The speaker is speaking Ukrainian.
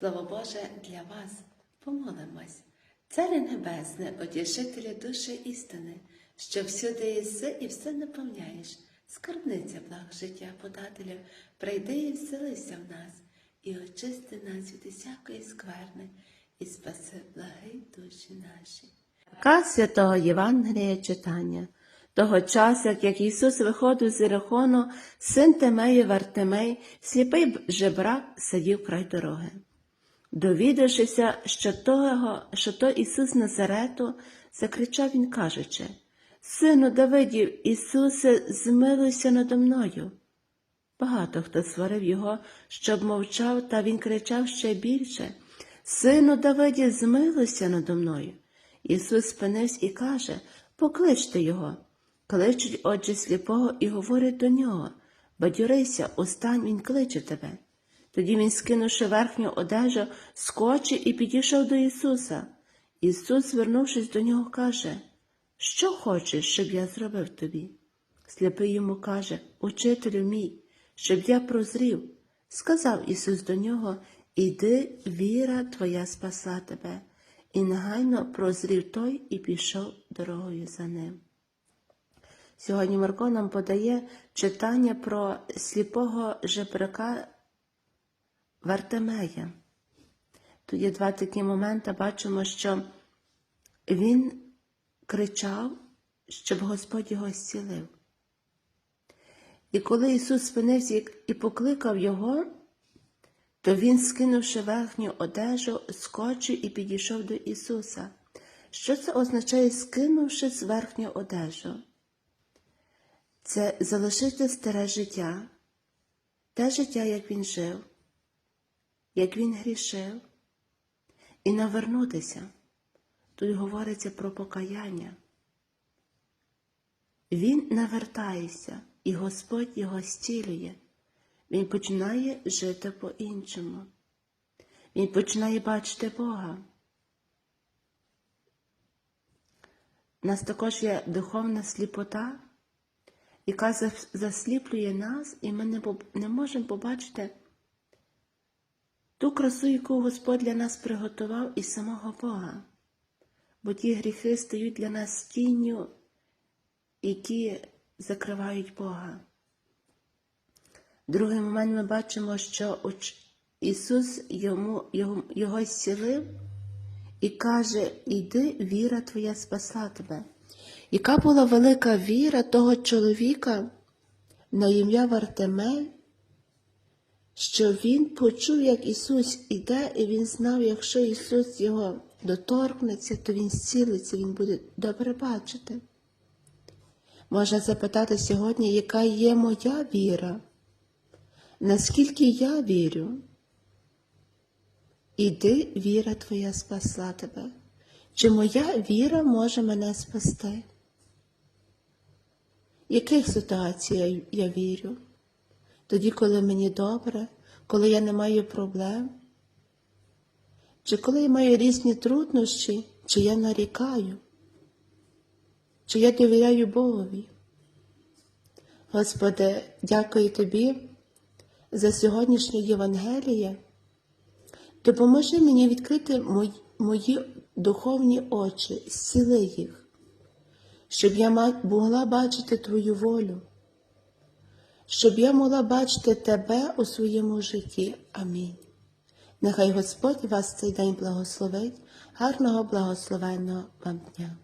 Слово Боже для вас помолимось. Царе Небесне, утішителю душі істини, що всюди єси і все наповняєш, скарбниця благ життя подателю, прийди і вселися в нас, і очисти нас від усякої скверни, і спаси благи душі наші. Така святого Євангелія читання. Того часу, як Ісус виходив з Ірихону, син Тимеї Вартимей, сліпий жебрак, сидів край дороги. Довідавшися, що того, що то Ісус Назарету, закричав він, кажучи, Сину Давидів, Ісусе, змилуйся надо мною. Багато хто сварив його, щоб мовчав, та він кричав ще більше Сину Давидів, змилуйся надо мною. Ісус спинився і каже Покличте його. Кличуть отже сліпого і говорять до нього Бадьорися, устань, він кличе тебе. Тоді він, скинувши верхню одежу, скочив і підійшов до Ісуса. Ісус, звернувшись до нього, каже, Що хочеш, щоб я зробив тобі? Сліпий йому каже, Учителю мій, щоб я прозрів. Сказав Ісус до нього, Іди, віра твоя спасла тебе. І негайно прозрів той і пішов дорогою за ним. Сьогодні Марко нам подає читання про сліпого жебрака Вартемея. Тут є два такі моменти. Бачимо, що він кричав, щоб Господь його зцілив. І коли Ісус спинився і покликав його, то він, скинувши верхню одежу, скочив і підійшов до Ісуса. Що це означає, скинувши з верхню одежу? Це залишити старе життя, те життя, як він жив, як він грішив, і навернутися. Тут говориться про покаяння. Він навертається, і Господь його зцілює. Він починає жити по-іншому. Він починає бачити Бога. У нас також є духовна сліпота, яка засліплює нас, і ми не, можемо побачити ту красу, яку Господь для нас приготував із самого Бога. Бо ті гріхи стають для нас тінню, які закривають Бога. Другий момент ми бачимо, що Ісус йому, його, його зцілив і каже: Іди, віра твоя спасла тебе. Яка була велика віра того чоловіка на ім'я Вартемей, що він почув, як Ісус іде, і він знав, якщо Ісус його доторкнеться, то Він зцілиться, Він буде добре бачити. Можна запитати сьогодні, яка є моя віра? Наскільки я вірю? Іди, віра твоя спасла тебе. Чи моя віра може мене спасти? Яких ситуаціях я вірю? Тоді, коли мені добре, коли я не маю проблем? Чи коли я маю різні труднощі, чи я нарікаю? Чи я довіряю Богові? Господи, дякую Тобі за сьогоднішнє Євангеліє. Допоможи мені відкрити мої, мої духовні очі, зціли їх, щоб я могла бачити Твою волю, щоб я могла бачити Тебе у своєму житті. Амінь. Нехай Господь вас цей день благословить, гарного благословенного вам дня.